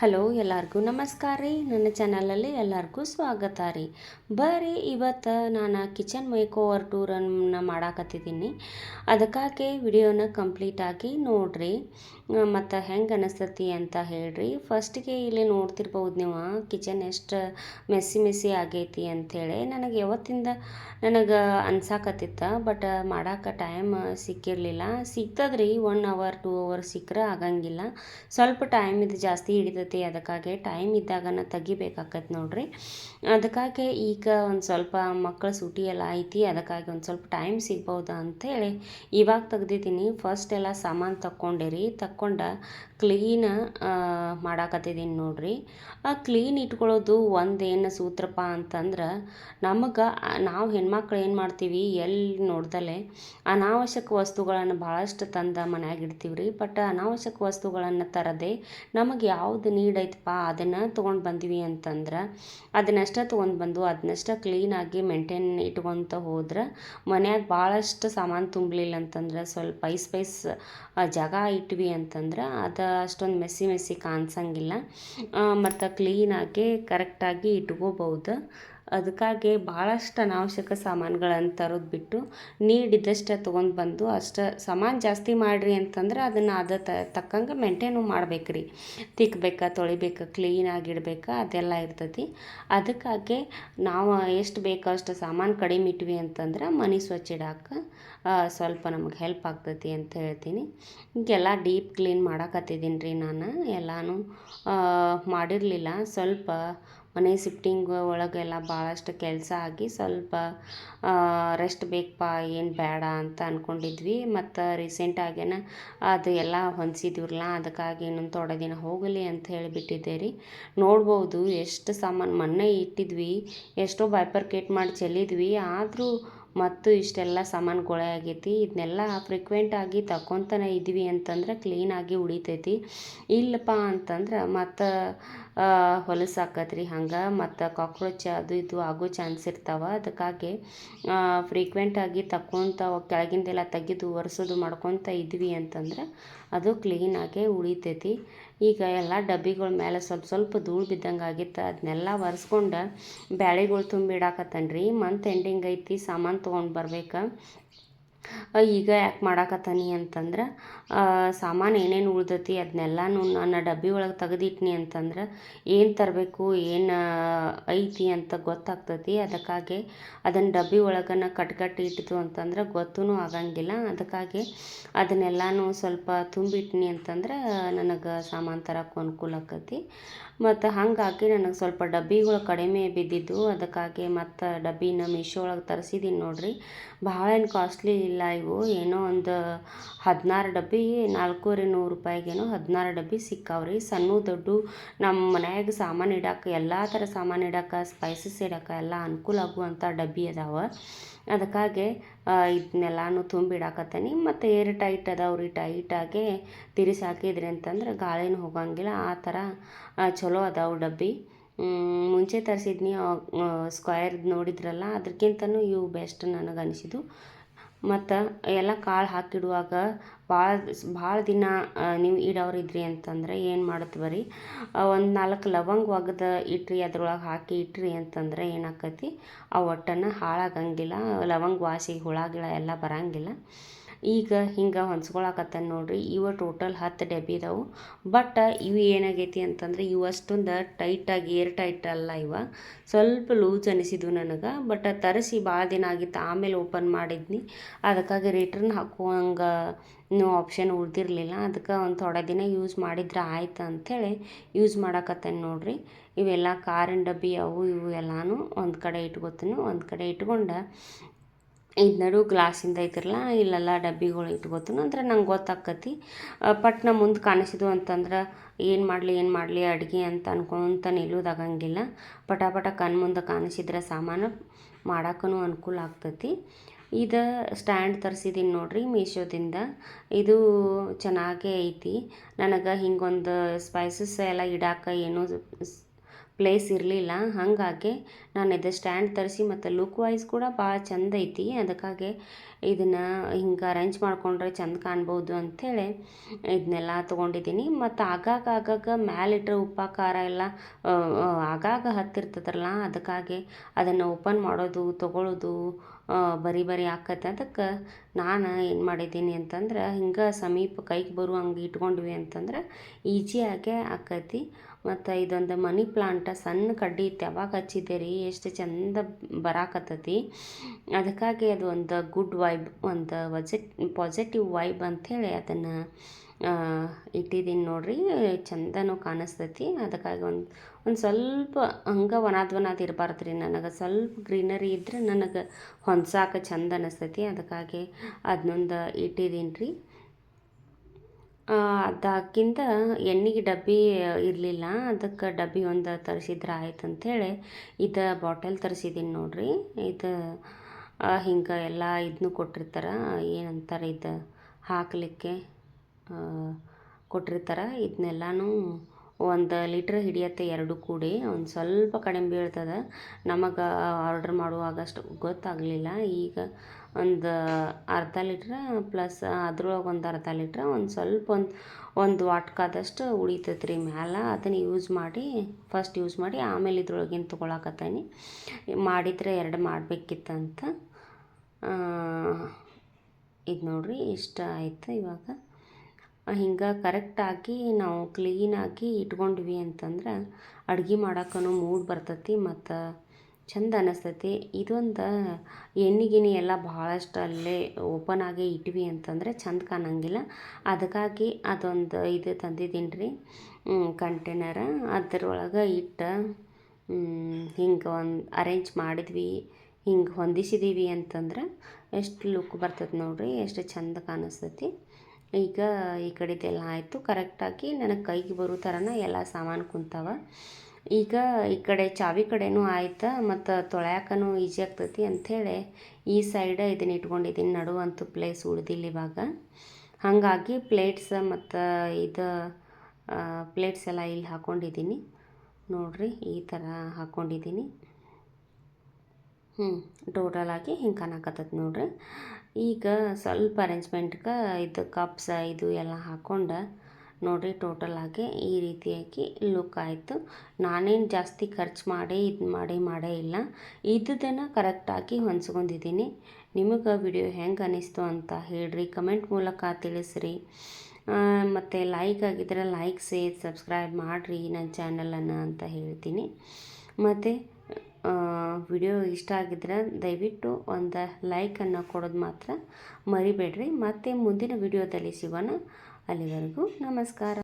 Hello, ಎಲ್ಲರಿಗೂ ನಮಸ್ಕಾರ ರೀ. ನನ್ನ ಚಾನಲಲ್ಲಿ ಎಲ್ಲರಿಗೂ ಸ್ವಾಗತ ರೀ. ಬರ್ರಿ, ಇವತ್ತು ನಾನು ಕಿಚನ್ ಮೇಕ್ ಓವರ್ ಟೂರನ್ನು ಮಾಡಾಕತ್ತಿದ್ದೀನಿ. ಅದಕ್ಕಾಗಿ ವಿಡಿಯೋನ ಕಂಪ್ಲೀಟಾಗಿ ನೋಡ್ರಿ. ಮತ್ತು ಹೆಂಗೆ ಅನಿಸ್ತತಿ ಅಂತ ಹೇಳ್ರಿ. ಫಸ್ಟಿಗೆ ಇಲ್ಲಿ ನೋಡ್ತಿರ್ಬೋದು ನೀವು ಕಿಚನ್ ಎಷ್ಟು ಮೆಸ್ಸಿ ಮೆಸ್ಸಿ ಆಗೈತಿ ಅಂಥೇಳಿ ನನಗೆ ಯಾವತ್ತಿಂದ ನನಗೆ ಅನ್ಸಾಕತ್ತಿತ್ತು ಬಟ್ ಮಾಡೋಕೆ ಟೈಮ್ ಸಿಕ್ಕಿರಲಿಲ್ಲ. ಸಿಗ್ತದ್ರಿ ಒನ್ ಅವರ್ ಟೂ ಅವರ್ ಸಿಕ್ಕರೆ ಆಗಂಗಿಲ್ಲ. ಸ್ವಲ್ಪ ಟೈಮ್ ಇದು ಜಾಸ್ತಿ ಹಿಡಿತೈತಿ, ಅದಕ್ಕಾಗಿ ಟೈಮ್ ಇದ್ದಾಗನ ತೆಗಿಬೇಕಾಗತ್ತೆ ನೋಡ್ರಿ. ಅದಕ್ಕಾಗಿ ಈಗ ಒಂದು ಸ್ವಲ್ಪ ಮಕ್ಕಳ ಸೂಟಿ ಎಲ್ಲ ಐತಿ, ಅದಕ್ಕಾಗಿ ಒಂದು ಸ್ವಲ್ಪ ಟೈಮ್ ಸಿಗ್ಬೋದಾ ಅಂಥೇಳಿ ಇವಾಗ ತೆಗ್ದಿದ್ದೀನಿ. ಫಸ್ಟ್ ಎಲ್ಲ ಸಾಮಾನು ತಕ್ಕೊಂಡಿರಿ ತಕ್ಕೊಂಡ ಕ್ಲೀನ ಮಾಡಾಕತ್ತಿದ್ದೀನಿ ನೋಡ್ರಿ. ಆ ಕ್ಲೀನ್ ಇಟ್ಕೊಳ್ಳೋದು ಒಂದೇನು ಸೂತ್ರಪ್ಪ ಅಂತಂದ್ರೆ ನಮಗೆ, ನಾವು ಹೆಣ್ಮಕ್ಳು ಏನು ಮಾಡ್ತೀವಿ ಎಲ್ಲಿ ನೋಡ್ದಲೆ ಅನಾವಶ್ಯಕ ವಸ್ತುಗಳನ್ನು ಭಾಳಷ್ಟು ತಂದು ಮನ್ಯಾಗ ಇಡ್ತೀವಿ ರೀ ಬಟ್ ಅನಾವಶ್ಯಕ ವಸ್ತುಗಳನ್ನು ತರದೆ ನಮಗೆ ಯಾವ್ದು ನೀಡ್ ಐತಪ್ಪ ಅದನ್ನು ತೊಗೊಂಡು ಬಂದ್ವಿ ಅಂತಂದ್ರೆ ಅದನ್ನಷ್ಟೇ ತೊಗೊಂಡು ಬಂದು ಅದನ್ನಷ್ಟೇ ಕ್ಲೀನಾಗಿ ಮೇಂಟೈನ್ ಇಟ್ಕೊತ ಹೋದ್ರೆ ಮನ್ಯಾಗ ಭಾಳಷ್ಟು ಸಾಮಾನು ತುಂಬಲಿಲ್ಲ ಅಂತಂದ್ರೆ ಸ್ವಲ್ಪ ಐಸ್ ಪೈಸ್ ಜಾಗ ಇಟ್ವಿ ಅಂತಂದ್ರೆ ಅದು ಅಷ್ಟೊಂದು ಮೆಸ್ಸಿ ಮೆಸ್ಸಿ ಕಾಣಿಸಂಗಿಲ್ಲ. ಮತ್ತು ಕ್ಲೀನಾಗಿ ಕರೆಕ್ಟಾಗಿ ಇಟ್ಕೋಬೋದು ಅದಕ್ಕಾಗಿ ಭಾಳಷ್ಟು ಅನಾವಶ್ಯಕ ಸಾಮಾನುಗಳನ್ನು ತರೋದು ಬಿಟ್ಟು ನೀಡಿದ್ದಷ್ಟೇ ತೊಗೊಂಡು ಬಂದು ಅಷ್ಟು ಸಾಮಾನು ಜಾಸ್ತಿ ಮಾಡಿರಿ ಅಂತಂದ್ರೆ ಅದನ್ನು ಅದ ತಕ್ಕಂಗೆ ಮೇಂಟೈನು ಮಾಡ್ಬೇಕು ರೀ ತಿಕ್ಬೇಕಾ, ತೊಳಿಬೇಕಾ ಕ್ಲೀನಾಗಿಡ್ಬೇಕಾ ಅದೆಲ್ಲ ಇರ್ತೈತಿ. ಅದಕ್ಕಾಗಿ ನಾವು ಎಷ್ಟು ಬೇಕೋ ಅಷ್ಟು ಸಾಮಾನು ಕಡಿಮೆ ಇಟ್ವಿ ಅಂತಂದ್ರೆ ಮನೆ ಸ್ವಚ್ಛ ಇಡಕ್ಕೆ ಸ್ವಲ್ಪ ನಮಗೆ ಹೆಲ್ಪ್ ಆಗ್ತೈತಿ ಅಂತ ಹೇಳ್ತೀನಿ. ಈಗೆಲ್ಲ ಡೀಪ್ ಕ್ಲೀನ್ ಮಾಡಾಕತ್ತಿದ್ದೀನಿ ರೀ ನಾನು. ಎಲ್ಲನೂ ಮಾಡಿರಲಿಲ್ಲ. ಸ್ವಲ್ಪ ಮನೆ ಶಿಫ್ಟಿಂಗ್ ಒಳಗೆಲ್ಲ ಭಾಳಷ್ಟು ಕೆಲಸ ಆಗಿ ಸ್ವಲ್ಪ ರೆಸ್ಟ್ ಬೇಕಪ್ಪ ಏನು ಬೇಡ ಅಂತ ಅಂದ್ಕೊಂಡಿದ್ವಿ ಮತ್ತು ರೀಸೆಂಟಾಗೇನ ಅದು ಎಲ್ಲ ಹೊಂದಿಸಿದ್ವಿರಲ್ಲ ಅದಕ್ಕಾಗಿ ಇನ್ನೊಂದು ಥೋಡೆ ದಿನ ಹೋಗಲಿ ಅಂತ ಹೇಳಿಬಿಟ್ಟಿದ್ದೆ ರೀ ನೋಡ್ಬೋದು, ಎಷ್ಟು ಸಾಮಾನು ಮೊನ್ನೆ ಇಟ್ಟಿದ್ವಿ, ಎಷ್ಟೋ ಬೈಪರ್ಕೇಟ್ ಮಾಡಿ ಚೆಲ್ಲಿದ್ವಿ. ಆದರೂ ಮತ್ತು ಇಷ್ಟೆಲ್ಲ ಸಾಮಾನು ಕೊಳೆ ಆಗೈತಿ ಇದನ್ನೆಲ್ಲ ಫ್ರೀಕ್ವೆಂಟಾಗಿ ತಗೊತಾನೆ ಇದ್ವಿ ಅಂತಂದ್ರೆ ಕ್ಲೀನಾಗಿ ಉಳಿತೈತಿ. ಇಲ್ಲಪ್ಪ ಅಂತಂದ್ರೆ ಮತ್ತು ಹೊಲಸು ಆಕತ್ರಿ ಹಂಗೆ ಮತ್ತು ಕಾಕ್ರೋಚ್ ಅದು ಇದು ಆಗೋ ಚಾನ್ಸ್ ಇರ್ತಾವೆ. ಅದಕ್ಕಾಗಿ ಫ್ರೀಕ್ವೆಂಟಾಗಿ ತಕ್ಕೊತ ಕೆಳಗಿಂದೆಲ್ಲ ತೆಗೆದು ಒರೆಸೋದು ಮಾಡ್ಕೊತ ಇದ್ವಿ ಅಂತಂದ್ರೆ ಅದು ಕ್ಲೀನಾಗೇ ಉಳಿತೈತಿ. ಈಗ ಎಲ್ಲ ಡಬ್ಬಿಗಳ ಮೇಲೆ ಸ್ವಲ್ಪ ಸ್ವಲ್ಪ ಧೂಳು ಬಿದ್ದಂಗೆ ಆಗಿತ್ತು ಅದನ್ನೆಲ್ಲ ಒರೆಸ್ಕೊಂಡು ಬ್ಯಾಳೆಗಳು ತುಂಬಿಡಾಕತ್ತನ್ರಿ. ಮಂತ್ ಎಂಡಿಂಗ್ ಐತಿ, ಸಾಮಾನು ತೊಗೊಂಡು ಬರ್ಬೇಕು. ಈಗ ಯಾಕೆ ಮಾಡಾಕತ್ತಾನಿ ಅಂತಂದ್ರೆ ಸಾಮಾನು ಏನೇನು ಉಳ್ದತಿ ಅದನ್ನೆಲ್ಲ ನಾನು ಡಬ್ಬಿ ಒಳಗೆ ತೆಗೆದಿಟ್ನಿ ಅಂತಂದ್ರೆ ಏನು ತರಬೇಕು, ಏನು ಐತಿ ಅಂತ ಗೊತ್ತಾಗ್ತತಿ. ಅದಕ್ಕಾಗಿ ಅದನ್ನು ಡಬ್ಬಿ ಒಳಗನ ಕಟ್ ಕಟ್ಟಿ ಇಟ್ಟಿತು ಅಂತಂದ್ರೆ ಗೊತ್ತೂ ಆಗಂಗಿಲ್ಲ. ಅದಕ್ಕಾಗಿ ಅದನ್ನೆಲ್ಲಾನು ಸ್ವಲ್ಪ ತುಂಬಿಟ್ನಿ ಅಂತಂದ್ರೆ ನನಗೆ ಸಾಮಾನು ತರಕ್ಕೆ ಅನುಕೂಲ ಆಕತಿ. ಮತ್ತು ಹಾಗಾಗಿ ನನಗೆ ಸ್ವಲ್ಪ ಡಬ್ಬಿಗಳು ಕಡಿಮೆ ಬಿದ್ದಿದ್ದು. ಅದಕ್ಕಾಗಿ ಮತ್ತು ಡಬ್ಬಿನ ಮೀಶೋ ಒಳಗೆ ತರಿಸಿದ್ದೀನಿ ನೋಡಿರಿ. ಭಾಳ ಏನು ಕಾಸ್ಟ್ಲಿ ಇಲ್ಲ ಇವು. ಏನೋ ಒಂದು ಹದಿನಾರು ಡಬ್ಬಿ, ನಾಲ್ಕೂವರೆ ನೂರು ರೂಪಾಯಿಗೇನೋ ಹದಿನಾರು ಡಬ್ಬಿ ಸಿಕ್ಕಾವ್ರಿ. ಸಣ್ಣ, ದೊಡ್ಡ ನಮ್ಮ ಮನ್ಯಾಗ ಸಾಮಾನು ಇಡಕ್ಕೆ ಎಲ್ಲ ಥರ ಸಾಮಾನು ಇಡಕ್ಕೆ ಸ್ಪೈಸಸ್ ಇಡಕ್ಕೆ ಎಲ್ಲ ಅನುಕೂಲ ಆಗುವಂಥ ಡಬ್ಬಿ ಅದಾವೆ. ಅದಕ್ಕಾಗಿ ಇದನ್ನೆಲ್ಲನೂ ತುಂಬಿಡಾಕತ್ತೀನಿ ಮತ್ತು ಏರ್ ಟೈಟ್ ಅದಾವ್ರಿ ಟೈಟಾಗೆ ತಿರ್ಸಿ ಹಾಕಿದ್ರಿ ಅಂತಂದ್ರೆ ಗಾಳಿನೂ ಹೋಗಂಗಿಲ್ಲ. ಆ ಥರ ಚಲೋ ಅದಾವೆ ಡಬ್ಬಿ. ಮುಂಚೆ ತರಿಸಿದ್ನಿ ಸ್ಕ್ವೈರ್ದು ನೋಡಿದ್ರಲ್ಲ ಅದಕ್ಕಿಂತನೂ ಇವು ಬೆಸ್ಟ್ ನನಗೆ ಅನಿಸಿದ್ದು ಮತ್ತು ಎಲ್ಲ ಕಾಳು ಹಾಕಿಡುವಾಗ ಭಾಳ ಭಾಳ ದಿನ ನೀವು ಇಡೋರು ಇದ್ರಿ ಅಂತಂದ್ರೆ ಏನು ಮಾಡುತ್ತೆ ಬರೀ? ಒಂದು ನಾಲ್ಕು ಲವಂಗ ಒಗ್ದು ಇಟ್ರಿ, ಅದ್ರೊಳಗೆ ಹಾಕಿ ಇಟ್ರಿ ಅಂತಂದ್ರೆ ಏನಾಕೈತಿ? ಆ ಒಟ್ಟನ್ನು ಹಾಳಾಗಂಗಿಲ್ಲ, ಲವಂಗ ವಾಸಿ ಹುಳ ಗಿಳ ಎಲ್ಲ ಬರಂಗಿಲ್ಲ. ಈಗ ಹಿಂಗೆ ಹೊಂಚ್ಕೊಳಕತ್ತಾನ ನೋಡ್ರಿ, ಇವ ಟೋಟಲ್ ಹತ್ತು ಡಬ್ಬಿ ಇದಾವೆ ಬಟ್ ಇವು ಏನಾಗೈತಿ ಅಂತಂದ್ರೆ, ಇವು ಅಷ್ಟೊಂದು ಟೈಟಾಗಿ ಏರ್ ಟೈಟ್ ಅಲ್ಲ ಇವ. ಸ್ವಲ್ಪ ಲೂಸ್ ಅನಿಸಿದ್ವು ನನಗೆ ಬಟ್ ತರಿಸಿ ಭಾಳ ದಿನ ಆಗಿತ್ತು, ಆಮೇಲೆ ಓಪನ್ ಮಾಡಿದ್ನಿ. ಅದಕ್ಕಾಗಿ ರಿಟರ್ನ್ ಹಾಕುವಂಗೆ ಇನ್ನೂ ಆಪ್ಷನ್ ಉಳಿದಿರಲಿಲ್ಲ. ಅದಕ್ಕೆ ಒಂದು ಥೋಡೆ ದಿನ ಯೂಸ್ ಮಾಡಿದ್ರೆ ಆಯ್ತು ಅಂಥೇಳಿ ಯೂಸ್ ಮಾಡಕತ್ತೇನೆ ನೋಡ್ರಿ. ಇವೆಲ್ಲ ಕಾರಿನ ಡಬ್ಬಿ ಅವು ಇವು ಎಲ್ಲನೂ ಒಂದು ಕಡೆ ಇಟ್ಕೊತೀನಿ, ಒಂದು ಕಡೆ ಇಟ್ಕೊಂಡು ಇದು ನಡು ಗ್ಲಾಸಿಂದ ಐತಿರಲ್ಲ ಇಲ್ಲೆಲ್ಲ ಡಬ್ಬಿಗಳು ಇಟ್ಕೋತೀನಿ ಅಂದ್ರೆ ನಂಗೆ ಗೊತ್ತಾಕತಿ ಪಟ್ನ ಮುಂದೆ ಕಾಣಿಸಿದ್ವು ಅಂತಂದ್ರೆ ಏನು ಮಾಡಲಿ ಏನು ಮಾಡಲಿ, ಅಡುಗೆ ಅಂತ ಅನ್ಕೊಂತ ನಿಲ್ಲೋದಾಗಂಗಿಲ್ಲ ಪಟಾಪಟ ಪಟ ಕಣ್ಣು ಮುಂದೆ ಕಾಣಿಸಿದ್ರೆ ಸಾಮಾನು ಮಾಡೋಕ್ಕೂ ಅನುಕೂಲ ಆಗ್ತತಿ. ಇದು ಸ್ಟ್ಯಾಂಡ್ ತರಿಸಿದ್ದೀನಿ ನೋಡಿರಿ ಮೀಶೋದಿಂದ. ಇದು ಚೆನ್ನಾಗೇ ಐತಿ. ನನಗೆ ಹಿಂಗೊಂದು ಸ್ಪೈಸಸ್ ಎಲ್ಲ ಇಡಾಕ ಏನೂ ಪ್ಲೇಸ್ ಇರಲಿಲ್ಲ. ಹಾಗಾಗಿ ನಾನು ಇದು ಸ್ಟ್ಯಾಂಡ್ ತರಿಸಿ ಮತ್ತು ಲುಕ್ ವೈಸ್ ಕೂಡ ಭಾಳ ಚಂದ ಐತಿ. ಅದಕ್ಕಾಗಿ ಇದನ್ನು ಹಿಂಗೆ ಅರೇಂಜ್ ಮಾಡಿಕೊಂಡ್ರೆ ಚೆಂದ ಕಾಣ್ಬೋದು ಅಂಥೇಳಿ ಇದನ್ನೆಲ್ಲ ತೊಗೊಂಡಿದ್ದೀನಿ. ಮತ್ತು ಆಗಾಗ ಆಗಾಗ ಮ್ಯಾಲಿಟ್ರೆ ಉಪ್ಪು ಖಾರ ಎಲ್ಲ ಆಗಾಗ ಹತ್ತಿರ್ತದ್ರಲ್ಲ ಅದಕ್ಕಾಗಿ ಅದನ್ನು ಓಪನ್ ಮಾಡೋದು ತೊಗೊಳ್ಳೋದು ಬರಿ ಬರಿ ಆಕತ್ತೆ. ಅದಕ್ಕೆ ನಾನು ಏನು ಮಾಡಿದ್ದೀನಿ ಅಂತಂದ್ರೆ ಹಿಂಗೆ ಸಮೀಪ ಕೈಗೆ ಬರುವ ಹಂಗೆ ಇಟ್ಕೊಂಡ್ವಿ ಅಂತಂದ್ರೆ ಈಜಿಯಾಗೆ ಆಕೈತಿ. ಮತ್ತು ಇದೊಂದು ಮನಿ ಪ್ಲಾಂಟ ಸಣ್ಣ ಕಡ್ಡಿ ಇತ್ತು, ಯಾವಾಗ ಹಚ್ಚಿದ್ದೆ ರೀ, ಎಷ್ಟು ಚಂದ ಬರಾಕತ್ತತಿ. ಅದಕ್ಕಾಗಿ ಅದು ಒಂದು ಗುಡ್ ವೈಬ್ ಒಂದು ವಜೆಟ್ ಪಾಸಿಟಿವ್ ವೈಬ್ ಅಂಥೇಳಿ ಅದನ್ನು ಇಟ್ಟಿದ್ದೀನಿ ನೋಡ್ರಿ. ಚಂದನೂ ಕಾಣಿಸ್ತೈತಿ. ಅದಕ್ಕಾಗಿ ಒಂದು ಒಂದು ಸ್ವಲ್ಪ ಹಂಗೆ ಒನಾದ ಇರಬಾರ್ದು ರೀ ನನಗೆ. ಸ್ವಲ್ಪ ಗ್ರೀನರಿ ಇದ್ರೆ ನನಗೆ ಹೊಂದ್ಸಾಕ ಚಂದ ಅನ್ನಿಸ್ತೈತಿ ಅದಕ್ಕಾಗಿ ಅದನ್ನೊಂದು ಇಟ್ಟಿದ್ದೀನಿ ರೀ ಅದಕ್ಕಿಂತ ಎಣ್ಣೆಗೆ ಡಬ್ಬಿ ಇರಲಿಲ್ಲ. ಅದಕ್ಕೆ ಡಬ್ಬಿ ಒಂದು ತರಿಸಿದ್ರೆ ಆಯ್ತು ಅಂಥೇಳಿ ಇದು ಬಾಟಲ್ ತರಿಸಿದ್ದೀನಿ ನೋಡ್ರಿ. ಇದು ಹಿಂಗೆ ಎಲ್ಲ ಇದನ್ನು ಕೊಟ್ಟಿರ್ತಾರೆ. ಏನಂತಾರೆ ಇದು ಹಾಕಲಿಕ್ಕೆ ಕೊಟ್ಟಿರ್ತಾರೆ. ಇದನ್ನೆಲ್ಲನೂ ಒಂದು ಲೀಟ್ರ್ ಹಿಡಿಯತ್ತೆ ಎರಡು ಕೂಡಿ. ಒಂದು ಸ್ವಲ್ಪ ಕಡಿಮೆ ಬೀಳ್ತದೆ. ನಮಗೆ ಆರ್ಡ್ರ್ ಮಾಡುವಾಗ ಅಷ್ಟು ಗೊತ್ತಾಗಲಿಲ್ಲ. ಈಗ ಒಂದು ಅರ್ಧ ಲೀಟ್ರ್ ಪ್ಲಸ್ ಅದ್ರೊಳಗೆ ಒಂದು ಅರ್ಧ ಲೀಟ್ರ್ ಒಂದು ಸ್ವಲ್ಪ ಒಂದು ಒಂದು ವಾಟ್ಕಾದಷ್ಟು ಉಳಿತೈತೆ ರೀ ಮ್ಯಾಲೆ. ಅದನ್ನು ಯೂಸ್ ಮಾಡಿ ಫಸ್ಟ್ ಯೂಸ್ ಮಾಡಿ ಆಮೇಲೆ ಇದ್ರೊಳಗಿನ ತೊಗೊಳಕತ್ತೀನಿ. ಮಾಡಿದರೆ ಎರಡು ಮಾಡಬೇಕಿತ್ತಂತ. ಇದು ನೋಡಿರಿ, ಇಷ್ಟ ಆಯಿತು ಇವಾಗ. ಹಿಂಗೆ ಕರೆಕ್ಟಾಗಿ ನಾವು ಕ್ಲೀನಾಗಿ ಇಟ್ಕೊಂಡ್ವಿ ಅಂತಂದ್ರೆ ಅಡ್ಗೆ ಮಾಡೋಕ್ಕೂ ಮೂಡ್ ಬರ್ತೈತಿ ಮತ್ತು ಚಂದ ಅನ್ನಿಸ್ತೈತಿ ಇದೊಂದು ಎಣ್ಣೆ ಗಿಣ್ಣೆ ಎಲ್ಲ ಭಾಳಷ್ಟು ಅಲ್ಲೇ ಓಪನ್ ಆಗೇ ಇಟ್ವಿ ಅಂತಂದರೆ ಚಂದ ಕಾಣಂಗಿಲ್ಲ. ಅದಕ್ಕಾಗಿ ಅದೊಂದು ಇದು ತಂದಿದ್ದೀನಿ ರೀ ಕಂಟೈನರ ಅದರೊಳಗೆ ಇಟ್ಟು ಹಿಂಗೆ ಒಂದು ಅರೇಂಜ್ ಮಾಡಿದ್ವಿ. ಹಿಂಗೆ ಹೊಂದಿಸಿದ್ದೀವಿ ಅಂತಂದ್ರೆ ಎಷ್ಟು ಲುಕ್ ಬರ್ತದೆ ನೋಡಿರಿ, ಎಷ್ಟು ಚಂದ ಕಾಣಿಸ್ತೈತಿ. ಈಗ ಈ ಕಡೆದೆಲ್ಲ ಆಯಿತು. ಕರೆಕ್ಟಾಗಿ ನನಗೆ ಕೈಗೆ ಬರೋ ಥರನ ಎಲ್ಲ ಸಾಮಾನು ಕುಂತಾವ. ಈಗ ಈ ಕಡೆ ಚಾವಿ ಕಡೆನೂ ಆಯ್ತು, ಮತ್ತು ತೊಳ್ಯಾಕನೂ ಈಜಿ ಆಗ್ತೈತಿ ಅಂಥೇಳಿ ಈ ಸೈಡ್ ಇದನ್ನ ಇಟ್ಕೊಂಡಿದ್ದೀನಿ ನಡುವಂಥ ಪ್ಲೇಸ್ ಉಳಿದಿಲ್ಲ ಇವಾಗ. ಹಾಗಾಗಿ ಪ್ಲೇಟ್ಸ್ ಮತ್ತು ಇದು ಪ್ಲೇಟ್ಸ್ ಎಲ್ಲ ಇಲ್ಲಿ ಹಾಕ್ಕೊಂಡಿದ್ದೀನಿ ನೋಡಿರಿ ಈ ಥರ ಹಾಕ್ಕೊಂಡಿದ್ದೀನಿ ಹ್ಞೂ ಟೋಟಲ್ ಹಾಕಿ ಹಿಂಗೆ ಕಾಣಕತ್ತೈತೆ ನೋಡ್ರಿ. ಈಗ ಸ್ವಲ್ಪ ಅರೇಂಜ್ಮೆಂಟ್ಗೆ ಇದು ಕಪ್ಸ ಇದು ಎಲ್ಲ ಹಾಕ್ಕೊಂಡು ನೋಡಿರಿ ಆಗಿ ಈ ರೀತಿಯಾಗಿ ಲುಕ್ ಆಯಿತು. ನಾನೇನು ಜಾಸ್ತಿ ಖರ್ಚು ಮಾಡಿ, ಇದು ಮಾಡಿ, ಮಾಡೇ ಇಲ್ಲ. ಇದ್ದುದನ್ನು ಕರೆಕ್ಟಾಗಿ ಹೊಂದ್ಸ್ಕೊಂಡಿದ್ದೀನಿ ನಿಮಗೆ ವಿಡಿಯೋ ಹೆಂಗೆ ಅನ್ನಿಸ್ತು ಅಂತ ಹೇಳ್ರಿ ಕಮೆಂಟ್ ಮೂಲಕ ತಿಳಿಸ್ರಿ. ಮತ್ತು ಲೈಕ್ ಆಗಿದ್ರೆ ಲೈಕ್ ಸೇರ್ ಸಬ್ಸ್ಕ್ರೈಬ್ ಮಾಡಿರಿ ನನ್ನ ಚಾನಲನ್ನು ಅಂತ ಹೇಳ್ತೀನಿ. ಮತ್ತು ವಿಡಿಯೋ ಇಷ್ಟ ಆಗಿದ್ರೆ ದಯವಿಟ್ಟು ಒಂದು ಲೈಕನ್ನು ಕೊಡೋದು ಮಾತ್ರ ಮರಿಬೇಡ್ರಿ. ಮತ್ತು ಮುಂದಿನ ವಿಡಿಯೋದಲ್ಲಿ ಸಿಗೋಣ. ಅಲ್ಲಿವರೆಗೂ ನಮಸ್ಕಾರ.